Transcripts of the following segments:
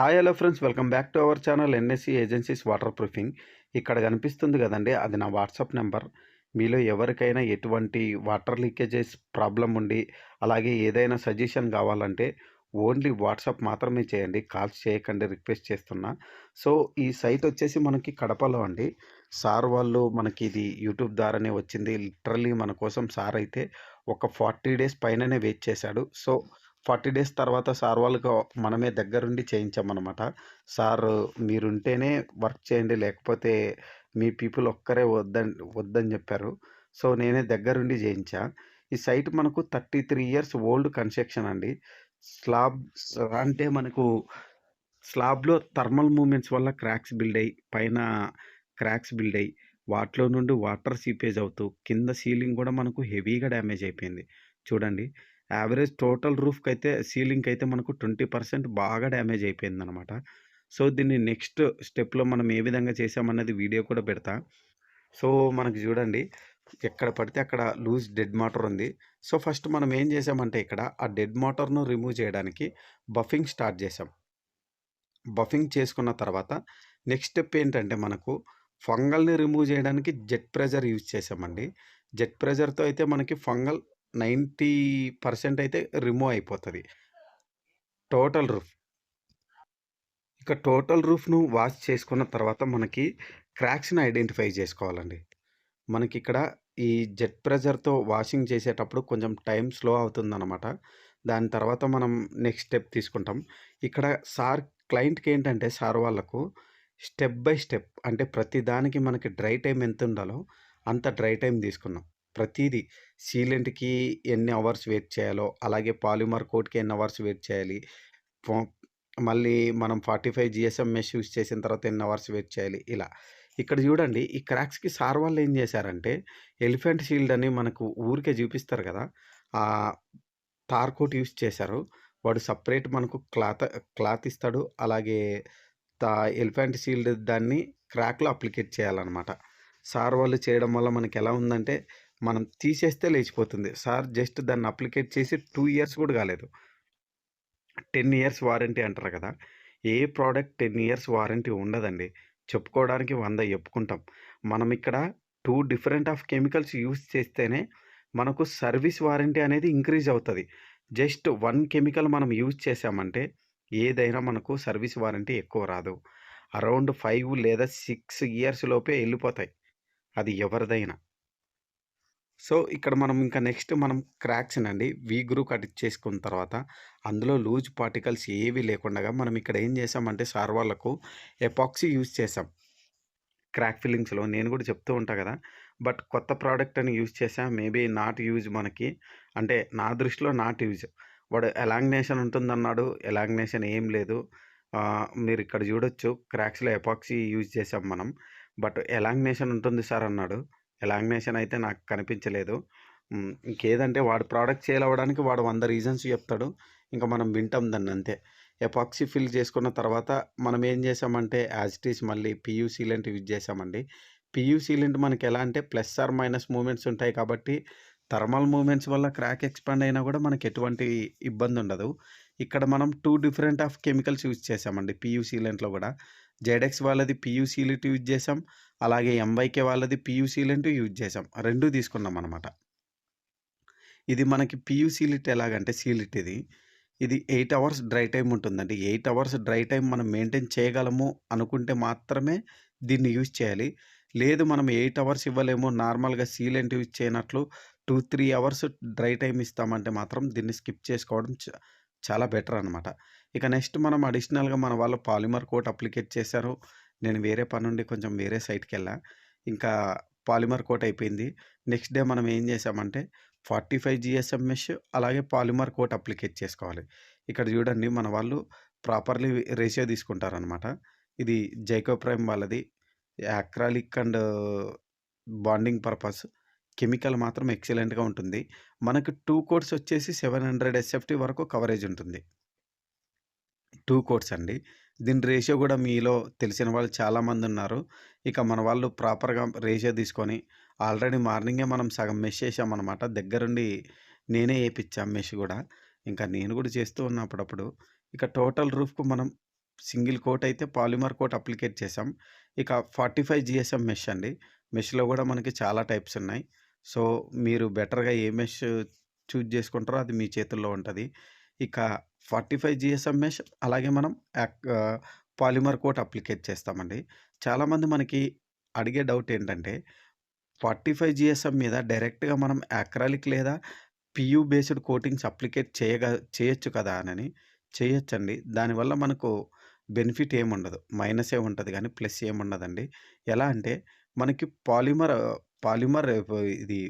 Hi hello friends. Welcome back to our channel NSC agencies water proofing ఇక్కడ కనిపిస్తుంది కదండి అది నా వాట్సాప్ నెంబర్. మీలో ఎవరికైనా ఎటువంటి వాటర్ లీకేజెస్ ప్రాబ్లం ఉండి అలాగే ఏదైనా సజెషన్ కావాలంటే ఓన్లీ వాట్సాప్ మాత్రమే చేయండి. కాల్స్ చేయకండి రిక్వెస్ట్ చేస్తున్నా. సో ఈ సైట్ వచ్చేసి మనకి కడపలో అండి. సార్ వాళ్ళు మనకి ఇది యూట్యూబ్ ద్వారానే వచ్చింది. లిటరల్లీ మన కోసం సార్ అయితే ఒక ఫార్టీ డేస్ పైననే వెయిట్ చేశాడు. సో ఫార్టీ డేస్ తర్వాత సార్ వాళ్ళకు మనమే దగ్గరుండి చేయించామన్నమాట. సార్ మీరుంటేనే వర్క్ చేయండి లేకపోతే మీ పీపుల్ ఒక్కరే వద్దని వద్దని చెప్పారు. సో నేనే దగ్గరుండి చేయించా. ఈ సైట్ మనకు thirty three years old construction అండి. స్లాబ్ అంటే మనకు స్లాబ్లో థర్మల్ మూమెంట్స్ వల్ల క్రాక్స్ బిల్డ్ అయ్యి పైన క్రాక్స్ బిల్డ్ అయ్యి వాటిలో నుండి వాటర్ సీపేజ్ అవుతూ కింద సీలింగ్ కూడా మనకు హెవీగా డ్యామేజ్ అయిపోయింది. చూడండి. యావరేజ్ టోటల్ రూఫ్కి అయితే సీలింగ్కి అయితే మనకు ట్వంటీ పర్సెంట్ బాగా డ్యామేజ్ అయిపోయిందనమాట సో దీన్ని నెక్స్ట్ స్టెప్లో మనం ఏ విధంగా చేసామన్నది వీడియో కూడా పెడతా. సో మనకు చూడండి ఎక్కడ పడితే అక్కడ లూజ్ డెడ్ మోటార్ ఉంది. సో ఫస్ట్ మనం ఏం చేసామంటే ఇక్కడ ఆ డెడ్ మోటార్ను రిమూవ్ చేయడానికి బఫింగ్ స్టార్ట్ చేసాం బఫింగ్ చేసుకున్న తర్వాత నెక్స్ట్ స్టెప్ ఏంటంటే మనకు ఫంగల్ని రిమూవ్ చేయడానికి జెట్ ప్రెజర్ యూజ్ చేసామండి జెట్ ప్రెజర్తో అయితే మనకి ఫంగల్ నైంటీ పర్సెంట్ అయితే రిమూవ్ అయిపోతుంది. Total roof. ఇక టోటల్ రూఫ్ను వాష్ చేసుకున్న తర్వాత మనకి క్రాక్స్ని ఐడెంటిఫై చేసుకోవాలండి. మనకి ఇక్కడ ఈ జెట్ ప్రెజర్తో వాషింగ్ చేసేటప్పుడు కొంచెం టైం స్లో అవుతుందన్నమాట. దాని తర్వాత మనం నెక్స్ట్ స్టెప్ తీసుకుంటాం. ఇక్కడ సార్ క్లయింట్కి ఏంటంటే సార్ వాళ్ళకు స్టెప్ బై స్టెప్ అంటే ప్రతిదానికి మనకి డ్రై టైం ఎంత ఉండాలో అంత డ్రై టైం తీసుకున్నాం. ప్రతిదీ సీలెంట్కి ఎన్ని అవర్స్ వెయిట్ చేయాలో అలాగే పాలిమర్ కోట్కి ఎన్ని అవర్స్ వెయిట్ చేయాలి ఫో- మళ్ళీ మనం forty five GSM mesh use చేసిన తర్వాత ఎన్ని అవర్స్ వెయిట్ చేయాలి ఇలా. ఇక్కడ చూడండి ఈ క్రాక్స్కి సార్ వాళ్ళు ఏం చేశారంటే ఎలిఫెంట్ షీల్డ్ అని మనకు ఊరికే చూపిస్తారు కదా ఆ తార్ కోట్ యూస్ చేశారు. వాడు సపరేట్ మనకు క్లాత్ క్లాత్ ఇస్తాడు అలాగే తా ఎలిఫెంట్ షీల్డ్ దాన్ని క్రాక్లో అప్లికేట్ చేయాలన్నమాట. సార్ వాళ్ళు చేయడం వల్ల మనకి ఎలా ఉందంటే మనం తీసేస్తే లేచిపోతుంది. సార్ జస్ట్ దాన్ని అప్లికేట్ చేసి టూ ఇయర్స్ కూడా కాలేదు. టెన్ ఇయర్స్ వారంటీ అంటారు కదా! ఏ ప్రోడక్ట్ టెన్ ఇయర్స్ వారంటీ ఉండదండి. చెప్పుకోవడానికి వంద చెప్పుకుంటాం. మనం ఇక్కడ two different of chemicals use చేస్తేనే మనకు సర్వీస్ వారంటీ అనేది ఇంక్రీజ్ అవుతుంది. జస్ట్ వన్ కెమికల్ మనం యూజ్ చేసామంటే ఏదైనా మనకు సర్వీస్ వారంటీ ఎక్కువ రాదు. అరౌండ్ ఫైవ్ లేదా సిక్స్ ఇయర్స్ లోపే వెళ్ళిపోతాయి. అది ఎవరిదైనా. సో ఇక్కడ మనం ఇంకా నెక్స్ట్ మనం క్రాక్స్ అండి వీ గ్రూ కట్ చేసుకున్న తర్వాత అందులో లూజ్ పార్టికల్స్ ఏవి లేకుండా మనం ఇక్కడ ఏం చేసామంటే సార్ వాళ్ళకు ఎపాక్సీ యూజ్ చేసాం. క్రాక్ ఫిల్లింగ్స్లో నేను కూడా చెప్తూ ఉంటా కదా! బట్ కొత్త ప్రోడక్ట్ అని యూజ్ చేసా మేబీ నాట్ యూజ్ మనకి. అంటే నా దృష్టిలో నాట్ యూజ్. వాడు ఎలాంగ్నేషన్ ఉంటుందన్నాడు ఎలాంగ్నేషన్ ఏం లేదు. మీరు ఇక్కడ చూడొచ్చు క్రాక్స్లో ఎపాక్సీ యూజ్ చేసాం మనం. బట్ ఎలాంగ్నేషన్ ఉంటుంది సార్ అన్నాడు. ఎలాంగ్నేషన్ అయితే నాకు కనిపించలేదు. ఇంకేదంటే వాడు ప్రోడక్ట్ సేల్ అవ్వడానికి వాడు వంద రీజన్స్ చెప్తాడు. ఇంకా మనం వింటాం దాన్ని అంతే. ఎపాక్సీ ఫిల్ చేసుకున్న తర్వాత మనం ఏం చేసామంటే యాజ్ ఇట్ ఈస్ మళ్ళీ పియూ సీలెంట్ యూజ్ చేసామండి పియూ సీలెంట్ మనకి ఎలా అంటే ప్లస్ ఆర్ మైనస్ మూమెంట్స్ ఉంటాయి కాబట్టి థర్మల్ మూమెంట్స్ వల్ల క్రాక్ ఎక్స్పాండ్ అయినా కూడా మనకి ఎటువంటి ఇబ్బంది ఉండదు. ఇక్కడ మనం two different of chemicals use చేసామండి పియూ సీలెంట్లో కూడా. జెడెక్స్ వాళ్ళది పియూ సీలెంట్ యూజ్ చేసాం అలాగే ఎంవైకే వాళ్ళది పియూ యూజ్ చేసాం రెండు తీసుకున్నాం అనమాట ఇది మనకి పియూ సీలిట్ ఎలాగంటే సీలిట్ ఇది. ఇది ఎయిట్ అవర్స్ డ్రై టైం ఉంటుందండి. ఎయిట్ అవర్స్ డ్రై టైం మనం మెయింటైన్ చేయగలము అనుకుంటే మాత్రమే దీన్ని యూజ్ చేయాలి. లేదు మనం ఎయిట్ అవర్స్ ఇవ్వలేము. నార్మల్గా sealant use చేయనట్లు two three hours dry time ఇస్తామంటే మాత్రం దీన్ని స్కిప్ చేసుకోవడం చాలా బెటర్ అనమాట ఇక నెక్స్ట్ మనం అడిషనల్గా మన వాళ్ళు పాలిమర్ కోట్ అప్లికేట్ చేశారు. నేను వేరే పని నుండి కొంచెం వేరే సైట్కి వెళ్ళా ఇంకా పాలిమర్ కోట్ అయిపోయింది. నెక్స్ట్ డే మనం ఏం చేసామంటే ఫార్టీ ఫైవ్ జిఎస్ఎం మెష్ అలాగే పాలిమర్ కోట్ అప్లికేట్ చేసుకోవాలి. ఇక్కడ చూడండి మన వాళ్ళు ప్రాపర్లీ రేషియో తీసుకుంటారనమాట ఇది జైకో ప్రైమ్ వాళ్ళది. Acrylic and bonding purpose chemical మాత్రం ఎక్సలెంట్గా ఉంటుంది. మనకు టూ కోట్స్ వచ్చేసి సెవెన్ హండ్రెడ్ ఎస్ఎఫ్టీ వరకు కవరేజ్ ఉంటుంది. టూ కోట్స్ అండి దీని రేషియో కూడా మీలో తెలిసిన వాళ్ళు చాలామంది ఉన్నారు ఇక మన వాళ్ళు ప్రాపర్గా రేషియో తీసుకొని ఆల్రెడీ మార్నింగే మనం సగం మెష్ చేసామన్నమాట దగ్గరుండి నేనే వేయించాం మెష్ కూడా ఇంకా నేను కూడా చేస్తూ ఉన్నా అప్పుడప్పుడు ఇక టోటల్ రూఫ్కు మనం సింగిల్ కోట్ అయితే పాలిమర్ కోట్ అప్లికేట్ చేసాం. ఇక 45 జీఎస్ఎం మెష్ అండి. మెష్‌లో కూడా మనకి చాలా టైప్స్ ఉన్నాయి. సో, మీరు బెటర్‌గా ఏ మెష్ చూజ్ చేసుకుంటారో అది మీ చేతుల్లో ఉంటుంది ఇక ఫార్టీ ఫైవ్ జిఎస్ఎం మెష్ అలాగే మనం యాక్ పాలిమర్ కోట్ అప్లికేట్ చేస్తామండి. చాలామంది మనకి అడిగే డౌట్ ఏంటంటే ఫార్టీ ఫైవ్ జిఎస్ఎం మీద డైరెక్ట్‌గా మనం యాక్రాలిక్ లేదా పియూ బేస్డ్ కోటింగ్స్ అప్లికేట్ చేయగ చేయొచ్చు కదా! అని చేయొచ్చండి. దానివల్ల మనకు బెనిఫిట్ ఏముండదు. మైనసే ఉంటుంది కానీ ప్లస్ ఏముండదండి. ఎలా అంటే మనకి పాలిమర్ పాలిమర్ ఇది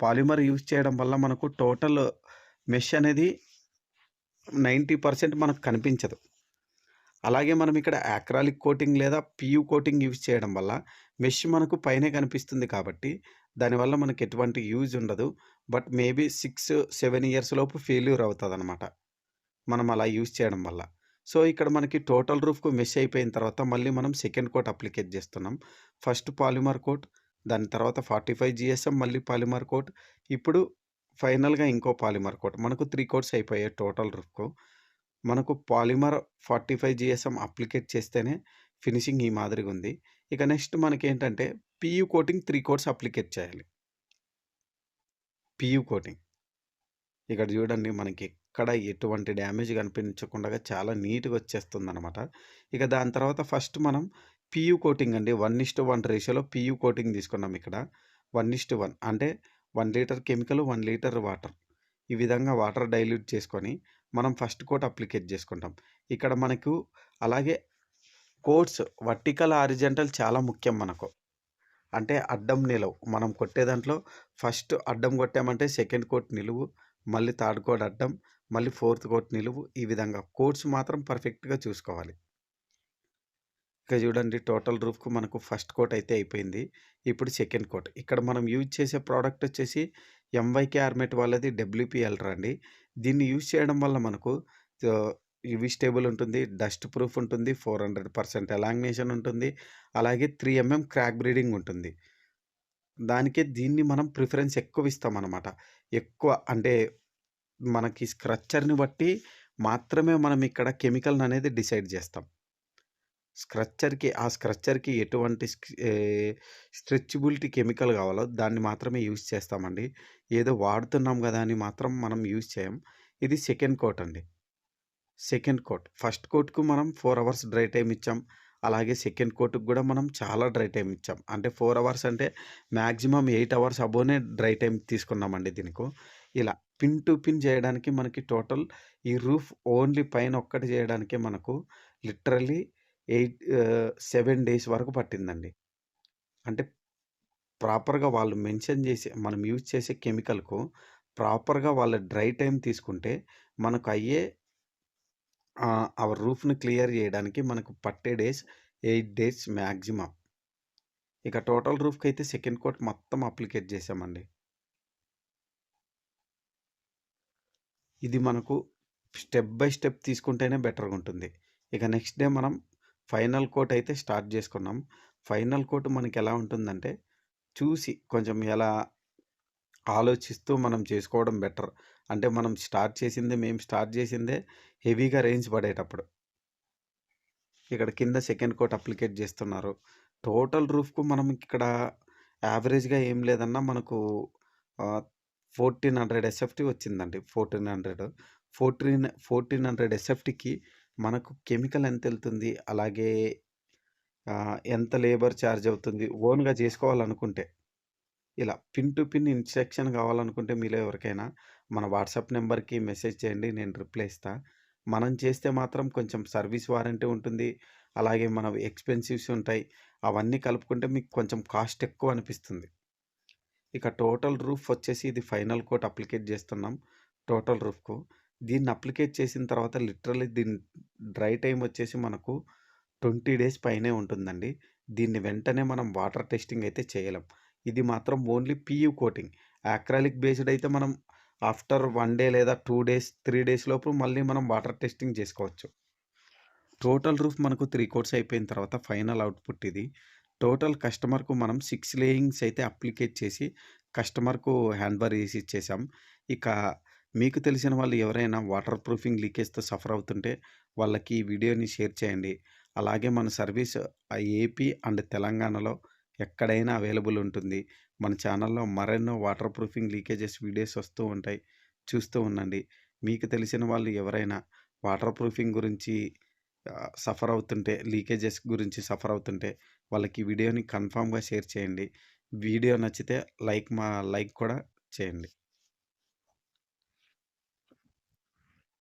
పాలిమర్ యూజ్ చేయడం వల్ల మనకు టోటల్ మెష్ అనేది 90% మనకు కనిపించదు. అలాగే మనం ఇక్కడ యాక్రాలిక్ కోటింగ్ లేదా పియు కోటింగ్ యూజ్ చేయడం వల్ల మెష్ మనకు పైనే కనిపిస్తుంది కాబట్టి దానివల్ల మనకు ఎటువంటి యూజ్ ఉండదు. బట్ మేబీ 6, 7 ఇయర్స్ లోపు ఫెయిల్యూర్ అనమాట మనం అలా యూజ్ చేయడం వల్ల. సో, ఇక్కడ మనకి టోటల్ రూఫ్‌కు మెష్ అయిపోయిన తర్వాత మళ్ళీ మనం సెకండ్ కోట్ అప్లికేట్ చేస్తున్నాం. ఫస్ట్ పాలిమర్ కోట్, దాని తర్వాత 45 జీఎస్ఎం మళ్ళీ పాలిమర్ కోట్, ఇప్పుడు ఫైనల్‌గా ఇంకో పాలిమర్ కోట్. మనకు త్రీ కోట్స్ అయిపోయాయి టోటల్ రుక్కు మనకు polymer forty five GSM applicate చేస్తేనే ఫినిషింగ్ ఈ మాదిరిగా ఉంది ఇక నెక్స్ట్ మనకేంటంటే PU coating three coats applicate చేయాలి. PU coating. ఇక్కడ చూడండి మనకి ఎక్కడ ఎటువంటి డ్యామేజ్ కనిపించకుండా చాలా నీట్‌గా వచ్చేస్తుంది అనమాట ఇక దాని తర్వాత ఫస్ట్ మనం పియూ కోటింగ్ అండి 1:1 రేషియోలో పియూ కోటింగ్ తీసుకున్నాం ఇక్కడ. 1:1 అంటే one litre chemical, one litre water. ఈ విధంగా వాటర్ డైల్యూట్ చేసుకొని మనం ఫస్ట్ కోట్ అప్లికేట్ చేసుకుంటాం. ఇక్కడ మనకు అలాగే కోట్స్ వర్టికల్, ఆరిజెంటల్ చాలా ముఖ్యం మనకు. అంటే అడ్డం, నిలవు మనం కొట్టే దాంట్లో ఫస్ట్ అడ్డం కొట్టామంటే సెకండ్ కోట్ నిలువు, మళ్ళీ థర్డ్ కోట్ అడ్డం, మళ్ళీ ఫోర్త్ కోట్ నిలువు. ఈ విధంగా కోట్స్ మాత్రం పర్ఫెక్ట్‌గా చూసుకోవాలి. ఇక్కడ చూడండి టోటల్ రూఫ్‌కు మనకు ఫస్ట్ కోట్ అయితే అయిపోయింది. ఇప్పుడు సెకండ్ కోట్. ఇక్కడ మనం యూజ్ చేసే ప్రోడక్ట్ వచ్చేసి ఎంవైకే ఆర్మేట్ వాళ్ళది డబ్ల్యూపీఎల్ రండి అండి. దీన్ని యూజ్ చేయడం వల్ల మనకు విజిటేబుల్ ఉంటుంది, డస్ట్ ప్రూఫ్ ఉంటుంది, ఫోర్ హండ్రెడ్ పర్సెంట్ ఎలాంగ్నేషన్ ఉంటుంది. అలాగే త్రీ ఎంఎం క్రాక్ బ్రీడింగ్ ఉంటుంది. దానికే దీన్ని మనం ప్రిఫరెన్స్ ఎక్కువ ఇస్తామన్నమాట ఎక్కువ అంటే మనకి స్క్రచ్చర్‌ని బట్టి మాత్రమే మనం ఇక్కడ కెమికల్ అనేది డిసైడ్ చేస్తాం. స్క్రచ్చర్‌కి ఆ స్క్రచ్చర్‌కి ఎటువంటి స్క్ స్ట్రెచబిలిటీ కెమికల్ కావాలో దాన్ని మాత్రమే యూజ్ చేస్తామండి. ఏదో వాడుతున్నాం కదా అని మాత్రం మనం యూజ్ చేయం. ఇది సెకండ్ కోట్ అండి. Second coat. ఫస్ట్ కోట్‌కు మనం ఫోర్ అవర్స్ డ్రై టైం ఇచ్చాం. అలాగే సెకండ్ కోట్‌కి కూడా మనం చాలా డ్రై టైం ఇచ్చాం. అంటే ఫోర్ అవర్స్ అంటే మ్యాక్సిమం ఎయిట్ అవర్స్ అబోనే డ్రై టైం తీసుకున్నామండి దీనికి. ఇలా పిన్ టు పిన్ చేయడానికి మనకి టోటల్ ఈ రూఫ్ ఓన్లీ పైన ఒక్కటి చేయడానికే మనకు లిటరలీ ఎయిట్ సెవెన్ డేస్ వరకు పట్టిందండి. అంటే ప్రాపర్‌గా వాళ్ళు మెన్షన్ చేసే మనం యూజ్ చేసే కెమికల్‌కు ప్రాపర్‌గా వాళ్ళ డ్రై టైం తీసుకుంటే మనకు అయ్యే ఆ రూఫ్‌ని క్లియర్ చేయడానికి మనకు పట్టే డేస్ ఎయిట్ డేస్ మ్యాక్సిమం ఇక టోటల్ రూఫ్కి అయితే సెకండ్ కోట్ మొత్తం అప్లికేట్ చేసామండి. ఇది మనకు స్టెప్ బై స్టెప్ తీసుకుంటేనే బెటర్‌గా ఉంటుంది. ఇక నెక్స్ట్ డే మనం ఫైనల్ కోట్ అయితే స్టార్ట్ చేసుకున్నాం. ఫైనల్ కోట్ మనకి ఎలా ఉంటుందంటే చూసి కొంచెం ఎలా ఆలోచిస్తూ మనం చేసుకోవడం బెటర్. అంటే మనం స్టార్ట్ చేసిందే మేము స్టార్ట్ చేసిందే హెవీగా రేంజ్ పడేటప్పుడు. ఇక్కడ కింద సెకండ్ కోట్ అప్లికేట్ చేస్తున్నారు. టోటల్ రూఫ్‌కు మనం ఇక్కడ యావరేజ్‌గా ఏం లేదన్నా మనకు ఫోర్టీన్ హండ్రెడ్ ఎస్ఎఫ్టీ వచ్చిందండి. 1400 ఫోర్టీన్ 1400 ఎస్ఎఫ్టీకి మనకు కెమికల్ ఎంత వెళ్తుంది అలాగే ఎంత లేబర్ ఛార్జ్ అవుతుంది? ఓన్‌గా చేసుకోవాలనుకుంటే. ఇలా పిన్ టు పిన్ ఇన్‌స్ట్రక్షన్ కావాలనుకుంటే మీలో ఎవరికైనా మన వాట్సాప్ నెంబర్కి మెసేజ్ చేయండి. నేను రిప్లై ఇస్తాను మనం చేస్తే మాత్రం కొంచెం సర్వీస్ వారంటీ ఉంటుంది. అలాగే మన ఎక్స్‌పెన్సివ్స్ ఉంటాయి. అవన్నీ కలుపుకుంటే మీకు కొంచెం కాస్ట్ ఎక్కువ అనిపిస్తుంది. ఇక టోటల్ రూఫ్ వచ్చేసి ఇది ఫైనల్ కోట్ అప్లికేట్ చేస్తున్నాం టోటల్ రూఫ్‌కు. దీన్ని అప్లికేట్ చేసిన తర్వాత లిటరల్లీ దీని డ్రై టైం వచ్చేసి మనకు 20 డేస్ పైనే ఉంటుందండి. దీన్ని వెంటనే మనం వాటర్ టెస్టింగ్ అయితే చేయలేం. ఇది మాత్రం only PU coating. Acrylic based అయితే మనం ఆఫ్టర్ వన్ డే లేదా టూ డేస్, త్రీ డేస్ లోపు మళ్ళీ మనం వాటర్ టెస్టింగ్ చేసుకోవచ్చు. టోటల్ రూఫ్ మనకు త్రీ కోట్స్ అయిపోయిన తర్వాత ఫైనల్ అవుట్‌పుట్ ఇది. టోటల్ కస్టమర్‌కు మనం సిక్స్ లేయింగ్స్ అయితే అప్లికేట్ చేసి కస్టమర్‌కు హ్యాండ్ బర్ చేసి ఇచ్చేసాం. ఇక మీకు తెలిసిన వాళ్ళు ఎవరైనా వాటర్ ప్రూఫింగ్ లీకేజ్‌తో సఫర్ అవుతుంటే వాళ్ళకి ఈ వీడియోని షేర్ చేయండి. అలాగే మన సర్వీస్ ఏపీ అండ్ తెలంగాణలో ఎక్కడైనా అవైలబుల్ ఉంటుంది. మన ఛానల్‌లో మరెన్నో వాటర్ ప్రూఫింగ్ లీకేజెస్ వీడియోస్ వస్తూ ఉంటాయి. చూస్తూ ఉండండి. మీకు తెలిసిన వాళ్ళు ఎవరైనా వాటర్ ప్రూఫింగ్ గురించి సఫర్ అవుతుంటే లీకేజెస్ గురించి సఫర్ అవుతుంటే వాళ్ళకి వీడియోని కన్ఫర్మ్‌గా షేర్ చేయండి. వీడియో నచ్చితే లైక్ మా లైక్ కూడా చేయండి.